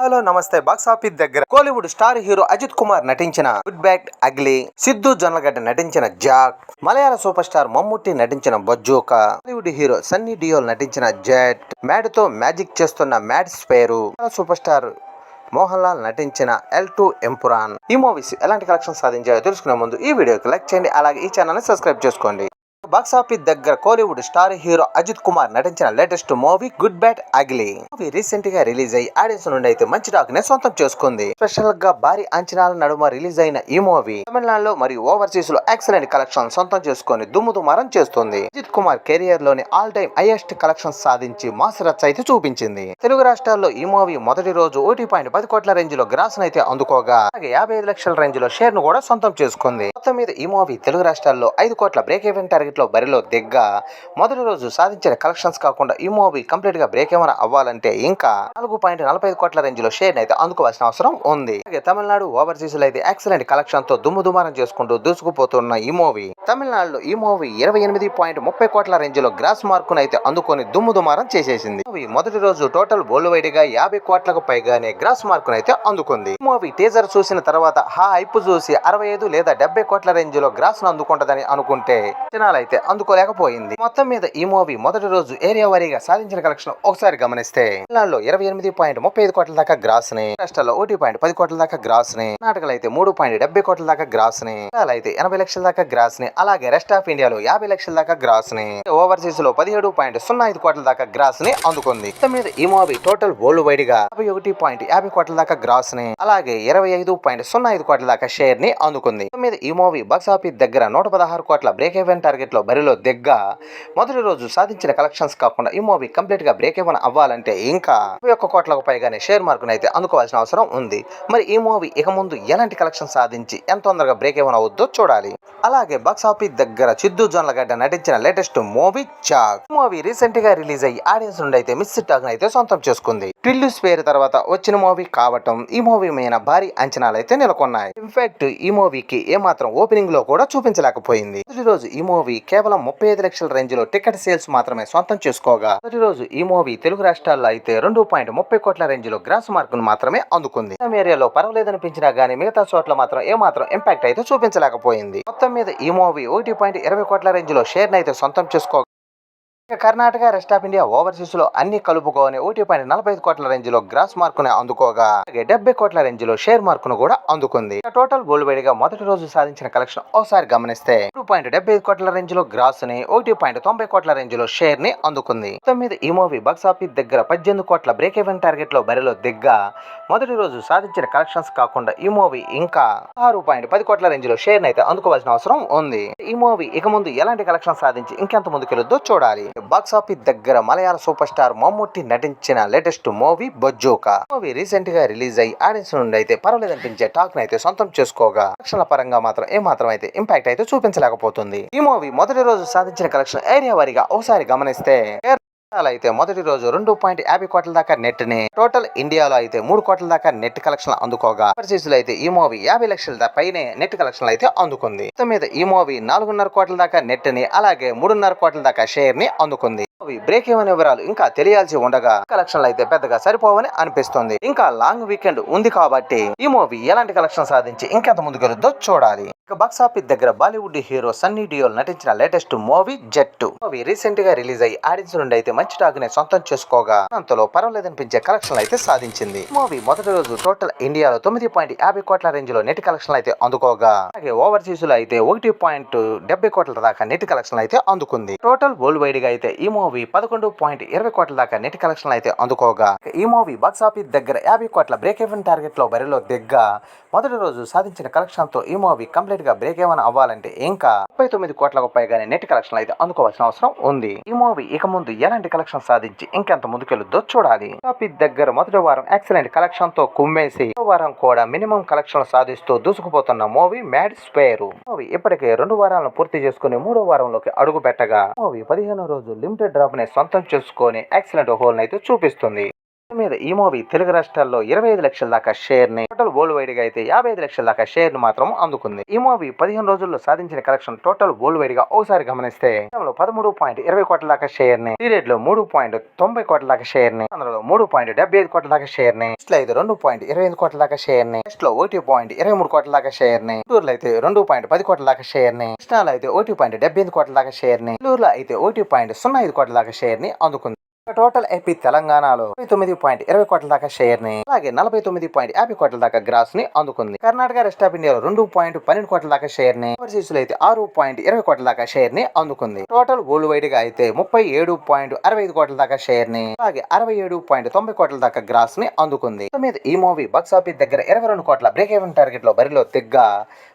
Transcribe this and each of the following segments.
Hello నమస్తే. Box office దగ్గర Kollywood star hero Ajith Kumar నటించిన good bad ugly Siddhu Jonnalagadda నటించిన Jack Malayala super star Mammootty నటించిన Bazooka Bollywood hero Sunny Deol నటించిన జెట్ మ్యాడ్తో మ్యాజిక్ చేస్తున్న mad spare super star Mohan Lal నటించిన ఎల్ టు ఎంపురాన్ ఈ మూవీస్ ఎలాంటి కలెక్షన్ సాధించాయో తెలుసుకునే ముందు ఈ వీడియోకి లైక్ చేయండి అలాగే ఈ ఛానల్ని సబ్స్క్రైబ్ చేసుకోండి. బాక్స్ ఆఫీస్ దగ్గర కోలీవుడ్ స్టార్ హీరో అజిత్ కుమార్ నటించిన latest movie good bad ugly movie రీసెంట్గా రిలీజ్ అయ్యి ఆడియన్స్ నుండి అయితే మంచి టాక్ని సొంతం చేసుకుంది. స్పెషల్గా భారీ అంచనాల నడుమ రిలీజ్ అయిన ఈ మూవీ తమిళనాడులో మరియు ఓవర్సీస్లో ఎక్సలెంట్ కలెక్షన్ సొంతం చేసుకొని దుమ్ము దుమారం చేస్తుంది. అజిత్ కుమార్ కెరియర్లోని ఆల్ టైమ్ హైయెస్ట్ కలెక్షన్ సాధించి మాస్ రచ్చ అయితే చూపించింది. తెలుగు రాష్ట్రాల్లో ఈ మూవీ మొదటి రోజు ఒకటి పాయింట్ పది కోట్ల రేంజ్లో గ్రాస్ అయితే అందుకోగా అలాగే యాభై ఐదు లక్షల రేంజ్లో షేర్ను కూడా సొంతం చేసుకుంది. మొత్తం మీద ఈ మూవీ తెలుగు రాష్ట్రాల్లో ఐదు కోట్ల బ్రేక్ ఈవెన్ టార్గెట్ లో బరిలో దిగ్గా మొదటి రోజు సాధించిన కలెక్షన్స్ కాకుండా ఈ మూవీ కంప్లీట్గా బ్రేక్ ఏమైనా అవ్వాలంటే ఇంకా నాలుగు పాయింట్ నలభై ఐదు కోట్ల రేంజ్లో షేర్ అయితే అందుకోవాల్సిన అవసరం ఉంది. అలాగే తమిళనాడు ఓవర్సీస్లో అయితే ఎక్సలెంట్ కలెక్షన్తో దుమ్ము దుమారం చేసుకుంటూ దూసుకుపోతున్న ఈ మూవీ. తమిళనాడులో ఈ మూవీ ఇరవై ఎనిమిది పాయింట్ ముప్పై కోట్ల రేంజ్లో గ్రాస్ మార్కును అయితే అందుకొని దుమ్ము దుమారం చేసేసింది. మూవీ మొదటి రోజు టోటల్ బోల్డ్గా యాభై కోట్లకు పైగానే గ్రాస్ మార్కును అయితే అందుకుంది. ఈ మూవీ టీజర్ చూసిన తర్వాత హా హైప్ చూసి అరవై ఐదు లేదా డెబ్బై కోట్ల రేంజ్లో గ్రాస్ను అందుకుంటదని అనుకుంటే జనాలు అయితే అందుకోలేకపోయింది. మొత్తం మీద ఈ మూవీ మొదటి రోజు ఏరియా వారీగా సాధించిన కలెక్షన్ ఒకసారి గమనిస్తే తెలంగాణలో ఇరవై ఎనిమిది పాయింట్ ముప్పై ఐదు కోట్ల దాకా గ్రాస్ని రాష్ట్రాల్లో ఒకటి పాయింట్ పది కోట్ల దాకా గ్రాస్ని కర్ణాటకలో అయితే మూడు పాయింట్ డెబ్బై కోట్ల దాకా గ్రాస్ని కేరళ అయితే ఎనభై లక్షల దాకా గ్రాస్ని అలాగే రెస్ట్ ఆఫ్ ఇండియాలో యాభై లక్షల దాకా గ్రాస్ని ఓవర్సీస్లో పదిహేడు పాయింట్ సున్నా ఐదు కోట్ల దాకా గ్రాస్ని అందుకుంది. మొత్తం మీద ఈ మూవీ టోటల్ వరల్డ్ వైడ్గా యాభై ఒకటి పాయింట్ యాభై కోట్ల దాకా గ్రాస్ని అలాగే ఇరవై ఐదు పాయింట్ సున్నా ఐదు కోట్ల దాకా షేర్ని అందుకుంది. మొత్తం మీద ఈ మూవీ బాక్స్ ఆఫీస్ దగ్గర నూట పదహారు కోట్ల బ్రేక్ ఈవెన్ టార్గెట్లో బరిలో దిగ్గా. మొదటి రోజు సాధించిన కలెక్షన్స్ కాకుండా ఈ మూవీ కంప్లీట్గా బ్రేక్ ఏమైనా అవ్వాలంటే ఇంకా ముప్పై ఒక్క కోట్లకు పైగానే షేర్ మార్కును అయితే అందుకోవాల్సిన అవసరం ఉంది. మరి ఈ మూవీ ఇక ముందు ఎలాంటి కలెక్షన్ సాధించి ఎంత తొందరగా బ్రేక్ ఏమైనా అవుద్దో చూడాలి. అలాగే బాక్స్ ఆఫీస్ దగ్గర చిద్దు జొన్నలగడ్డ నటించిన లేటెస్ట్ మూవీ చాక్. మూవీ రీసెంట్గా రిలీజ్ అయ్యి ఆడియన్స్ నుండి అయితే మిస్ టాక్ అయితే సొంతం చేసుకుంది. ట్విల్లుస్ పేరు తర్వాత వచ్చిన మూవీ కావటం ఈ మూవీ మీద భారీ అంచనాలు అయితే నెలకొన్నాయి. ఇన్ఫాక్ట్ ఈ మూవీకి ఏమాత్రం ఓపెనింగ్లో కూడా చూపించలేకపోయింది. రోజు ఈ మూవీ కేవలం ముప్పై ఐదు లక్షల రేంజ్లో టికెట్ సేల్స్ మాత్రమే సొంతం చేసుకోగా. మొదటి రోజు ఈ మూవీ తెలుగు రాష్ట్రాల్లో అయితే రెండు పాయింట్ ముప్పై కోట్ల రేంజ్లో గ్రాస్ మార్క్ను మాత్రమే అందుకుంది. ఈ ఏరియాలో పర్వాలేదనిపించినా గానీ మిగతా చోట్ల మాత్రం ఏమాత్రం ఇంపాక్ట్ అయితే చూపించలేకపోయింది. మొత్తం మీద ఈ మూవీ ఒకటి పాయింట్ ఇరవై కోట్ల రేంజ్లో షేర్ అయితే సొంతం చేసుకోగా కర్ణాటక రెస్ట్ ఆఫ్ ఇండియా ఓవర్సీస్లో అన్ని కలుపుకొని ఒకటి పాయింట్ నలభై ఐదు కోట్ల రేంజ్లో గ్రాస్ మార్కును అందుకోగా. డెబ్బై కోట్ల రేంజ్లో షేర్ మార్కును కూడా అందుకుంది. టోటల్ గోల్డ్ వైడ్గా మొదటి రోజు సాధించిన కలెక్షన్ ఒకసారి గమనిస్తే టూ పాయింట్ డెబ్బై ఐదు కోట్ల రేంజ్లో గ్రాస్ని ఒకటి పాయింట్ తొంభై కోట్ల రేంజ్లో షేర్ని అందుకుంది. మొత్తం మీద ఈ మూవీ బాక్స్ ఆఫీస్ దగ్గర పద్దెనిమిది కోట్ల బ్రేక్ ఈవెన్ టార్గెట్లో బరిలో దిగ్గా మొదటి రోజు సాధించిన కలెక్షన్స్ కాకుండా ఈ మూవీ ఇంకా ఆరు పాయింట్ పది కోట్ల రేంజ్లో షేర్ అయితే అందుకోవాల్సిన అవసరం ఉంది. ఈ మూవీ ఇక ముందు ఎలాంటి కలెక్షన్ సాధించి ఇంకెంత ముందుకెళ్ళొద్దో చూడాలి. బాక్స్ ఆఫీస్ దగ్గర మలయాళ సూపర్ స్టార్ మమ్మూట్టి నటించిన లేటెస్ట్ మూవీ బొజ్జోకా. మూవీ రీసెంట్గా రిలీజ్ అయ్యి ఆడియన్స్ నుండి అయితే పర్వాలేదు అనిపించే టాక్ అయితే సొంతం చేసుకోగా. కలెక్షన్ల పరంగా మాత్రం ఏమాత్రం అయితే ఇంపాక్ట్ అయితే చూపించలేకపోతుంది. ఈ మూవీ మొదటి రోజు సాధించిన కలెక్షన్ ఏరియా వారీగా ఒకసారి గమనిస్తే అయితే మొదటి రోజు రెండు పాయింట్ యాభై కోట్ల దాకా నెట్ని టోటల్ ఇండియాలో అయితే మూడు కోట్ల దాకా నెట్ కలెక్షన్ అందుకోగా. ఓవర్సీస్లో అయితే ఈ మూవీ యాభై లక్షల పైనే నెట్ కలెక్షన్ అయితే అందుకుంది. మొత్తం మీద ఈ మూవీ నాలుగున్నర కోట్ల దాకా నెట్ని అలాగే మూడున్నర కోట్ల దాకా షేర్ని అందుకుంది. మూవీ బ్రేక్ ఏమనే వివరాలు ఇంకా తెలియాల్సి ఉండగా కలెక్షన్లు అయితే పెద్దగా సరిపోవని అనిపిస్తుంది. ఇంకా లాంగ్ వీకెండ్ ఉంది కాబట్టి ఈ మూవీ ఎలాంటి కలెక్షన్ సాధించి ఇంకెంత ముందుకెళ్తుందో చూడాలి. ఇక బాక్స్ ఆఫీస్ దగ్గర బాలీవుడ్ హీరో సన్నీ డియోల్ నటించిన లేటెస్ట్ మూవీ జట్టు మూవీ రీసెంట్గా రిలీజ్ అయ్యి ఆడియన్స్ నుండి అయితే మంచి టాక్ని సొంతం చేసుకోగా అంతలో పర్వాలేదనిపించే కలెక్షన్ అయితే సాధించింది. మూవీ మొదటి రోజు టోటల్ ఇండియాలో తొమ్మిది పాయింట్ యాభై కోట్ల రేంజ్లో నెట్ కలెక్షన్ అయితే అందుకోగా అలాగే ఓవర్సీస్లో అయితే ఒకటి పాయింట్ డెబ్బై కోట్ల దాకా నెట్ కలెక్షన్ అయితే అందుకుంది. టోటల్ వరల్డ్ వైడ్గా అయితే ఈ మూవీ పదకొండు పాయింట్ ఇరవై కోట్ల దాకా నెట్ కలెక్షన్ అయితే అందుకోగా. ఈ మూవీ బాక్సాఫీస్ దగ్గర యాభై కోట్ల బ్రేక్ ఈవెన్ టార్గెట్లో బరిలో దిగ్గా. మొదటి రోజు సాధించిన కలెక్షన్తో ఈ మూవీ కంప్లీట్గా బ్రేక్ ఏమైనా అవ్వాలంటే ఇంకా ముప్పై తొమ్మిది కోట్లకు పైగానే నెట్ కలెక్షన్ అయితే అందుకోవాల్సిన అవసరం ఉంది. ఈ మూవీ ఇక ముందు ఎలాంటి కలెక్షన్ సాధించి ఇంకెంత ముందుకెళ్ళుద్దో చూడాలి. టాపిక్ దగ్గర మొదటి వారం ఎక్సలెంట్ కలెక్షన్తో కుమ్మేసి వారం కూడా మినిమం కలెక్షన్ సాధిస్తూ దూసుకుపోతున్న మూవీ మ్యాడ్ స్పేరు మూవీ ఇప్పటికే రెండు వారాలను పూర్తి చేసుకుని మూడో వారంలోకి అడుగు పెట్టగా మూవీ పదిహేను రోజు లిమిటెడ్ డ్రాప్ సొంతం చేసుకొని ఎక్సలెంట్ హోల్ అయితే చూపిస్తుంది. మీద ఈ మూవీ తెలుగు రాష్ట్రాల్లో ఇరవై ఐదు లక్షల దాకా షేర్ని టోటల్ వరల్డ్ వైడ్గా అయితే యాభై ఐదు లక్షల దాకా షేర్ని మాత్రం అందుకుంది. ఈ మూవీ పదిహేను రోజుల్లో సాధించిన కలెక్షన్ టోటల్ వరల్డ్ వైడ్గా ఒకసారి గమనిస్తే పదమూడు పాయింట్ ఇరవై కోట్ల దాకా షేర్ని పీరియడ్లో మూడు పాయింట్ తొంభై కోట్ల దాకా షేర్ని అందులో మూడు పాయింట్ డెబ్బై ఐదు కోట్ల దాకా షేర్ని నెక్స్ట్లో అయితే రెండు పాయింట్ ఇరవై ఐదు కోట్ల దాకా షేర్ని నెక్స్ట్లో ఒకటి పాయింట్ ఇరవై మూడు కోట్ల దాకా షేర్ని లో అయితే రెండు పాయింట్ పది కోట్ల దాకా షేర్ని కృష్ణాలో అయితే ఒకటి పాయింట్ డెబ్బై ఐదు కోట్ల దాకా షేర్ని నెల్లూరులో అయితే ఒకటి పాయింట్ సున్నా ఐదు కోట్ల దాకా షేర్ని అందుకుంది. టోటల్ ఏపీ తెలంగాణలో ఇరవై తొమ్మిది పాయింట్ ఇరవై కోట్ల దాకా షేర్ని అలాగే నలభై తొమ్మిది పాయింట్ యాభై కోట్ల దాకా గ్రాస్ని అందుకుంది. కర్ణాటక రెస్ట్ ఆఫ్ ఇండియాలో రెండు పాయింట్ పన్నెండు కోట్ల దాకా షేర్ని ఓవర్సీస్లో అయితే ఆరు పాయింట్ ఇరవై కోట్ల దాకా షేర్ని అందుకుంది. టోటల్ వరల్డ్ వైడ్గా అయితే ముప్పై ఏడు పాయింట్ అరవై ఐదు కోట్ల దాకా షేర్ని అలాగే అరవై ఏడు పాయింట్ తొంభై కోట్ల దాకా గ్రాస్ని అందుకుంది. మీద ఈ మూవీ బాక్స్ ఆఫీస్ దగ్గర ఇరవై రెండు కోట్ల బ్రేక్ ఎవెన్ టార్గెట్లో బరిలో దిగ్గా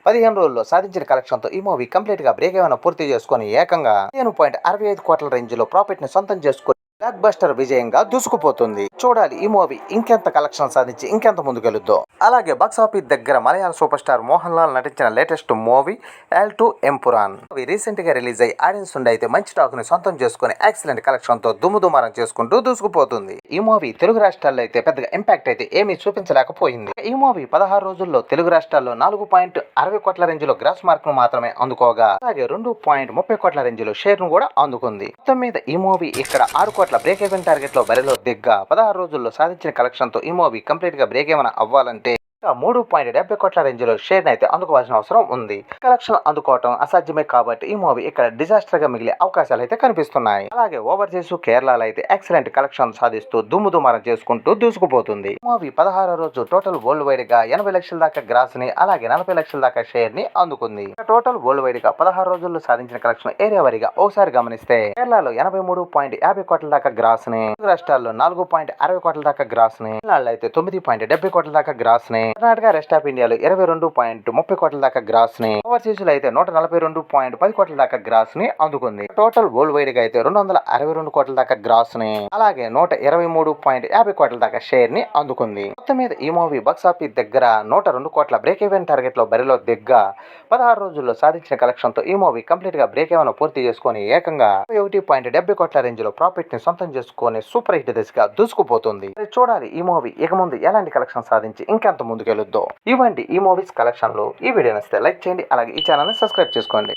పదిహేను రోజుల్లో సాధించిన కలెక్షన్తో ఈ మూవీ కంప్లీట్గా బ్రేక్ ఎవెన్ పూర్తి చేసుకుని ఏకంగా పదిహేను పాయింట్ అరవై ఐదు కోట్ల రేంజ్లో ప్రాఫిట్ని సొంతం చేసుకుని బ్లాక్ బస్టర్ విజయంగా దూసుకుపోతుంది. చూడాలి ఈ మూవీ ఇంకెంత కలెక్షన్ సాధించి ఇంకెంత ముందుకెళ్ళుద్దో అలాగే బాక్స్ ఆఫీస్ దగ్గర మలయాళ సూపర్ స్టార్ మోహన్ లాల్ నటించిన latest movie L two Empuraan అవి రీసెంట్గా రిలీజ్ అయ్యి ఆడియన్స్ నుండి అయితే మంచి టాక్ని సొంతం చేసుకుని ఎక్సలెంట్ కలెక్షన్తో దుమ్ము దుమారం చేసుకుంటూ దూసుకుపోతుంది. ఈ మూవీ తెలుగు రాష్ట్రాల్లో అయితే పెద్దగా ఇంపాక్ట్ అయితే ఏమీ చూపించలేకపోయింది. ఈ మూవీ పదహారు రోజుల్లో తెలుగు రాష్ట్రాల్లో నాలుగు పాయింట్ అరవై కోట్ల రేంజ్లో గ్రాస్ మార్క్ను మాత్రమే అందుకోగా. అలాగే రెండు పాయింట్ ముప్పై కోట్ల రేంజ్లో షేర్ను కూడా అందుకుంది. మొత్తం మీద ఈ మూవీ ఇక్కడ ఆరు కోట్ల బ్రేక్ ఈవెన్ టార్గెట్లో బరిలో దిగ్గా పదహారు రోజుల్లో సాధించిన కలెక్షన్తో ఈ మూవీ కంప్లీట్గా బ్రేక్ ఏమైనా అవ్వాలంటే మూడు పాయింట్ డెబ్బై కోట్ల రేంజ్లో షేర్ అయితే అందుకోవాల్సిన అవసరం ఉంది. కలెక్షన్ అందుకోవటం అసాధ్యమే కాబట్టి ఈ మూవీ ఇక్కడ డిజాస్టర్గా మిగిలే అవకాశాలు అయితే కనిపిస్తున్నాయి. అలాగే ఓవర్సీస్ కేరళలో అయితే ఎక్సలెంట్ కలెక్షన్ సాధిస్తూ దుమ్ము దుమారం చేసుకుంటూ దూసుకుపోతుంది. మూవీ పదహారో రోజు టోటల్ వరల్డ్ వైడ్గా ఎనభై లక్షల దాకా గ్రాస్ని అలాగే నలభై లక్షల దాకా షేర్ని అందుకుంది టోటల్ వరల్డ్ వైడ్గా పదహారు రోజుల్లో సాధించిన కలెక్షన్ ఏరియా వారీగా ఒకసారి గమనిస్తే కేరళలో ఎనభై మూడు పాయింట్ యాభై కోట్ల దాకా గ్రాస్ని రాష్ట్రాల్లో నాలుగు పాయింట్ అరవై కోట్ల దాకా గ్రాస్ని అయితే తొమ్మిది పాయింట్ డెబ్బై కోట్ల దాకా గ్రాస్ని కర్ణాటక రెస్ట్ ఆఫ్ ఇండియాలో ఇరవై రెండు పాయింట్ ముప్పై కోట్ల దాకా గ్రాస్ని ఓవర్సీస్లో అయితే నూట నలభై రెండు పాయింట్ పది కోట్ల దాకా గ్రాస్ని అందుకుంది. టోటల్ వరల్డ్ వైడ్గా అయితే రెండు వందల అరవై రెండు కోట్ల దాకా గ్రాస్ని అలాగే నూట ఇరవై మూడు పాయింట్ యాభై కోట్ల దాకా షేర్ని అందుకుంది. మొత్తం మీద ఈ మూవీ బాక్స్ ఆఫీస్ దగ్గర నూట రెండు కోట్ల బ్రేక్ ఈవెన్ టార్గెట్లో బరిలో దిగ్గా పదహారు రోజుల్లో సాధించిన కలెక్షన్తో ఈ మూవీ కంప్లీట్గా బ్రేక్ ఏమైనా పూర్తి చేసుకొని ఏకంగా ఒకటి పాయింట్ డెబ్బై కోట్ల రేంజ్లో ప్రాఫిట్ని సొంతం చేసుకొని సూపర్ హిట్ దిశగా దూసుకుపోతుంది. చూడాలి ఈ మూవీ ఇక ముందు ఎలాంటి కలెక్షన్ సాధించి ఇంకెంత ముందుకెళ్ళొద్దు ఇవ్వండి ఈ మూవీస్ కలెక్షన్లో ఈ వీడియో నచ్చితే లైక్ చేయండి అలాగే ఈ ఛానల్ని సబ్స్క్రైబ్ చేసుకోండి.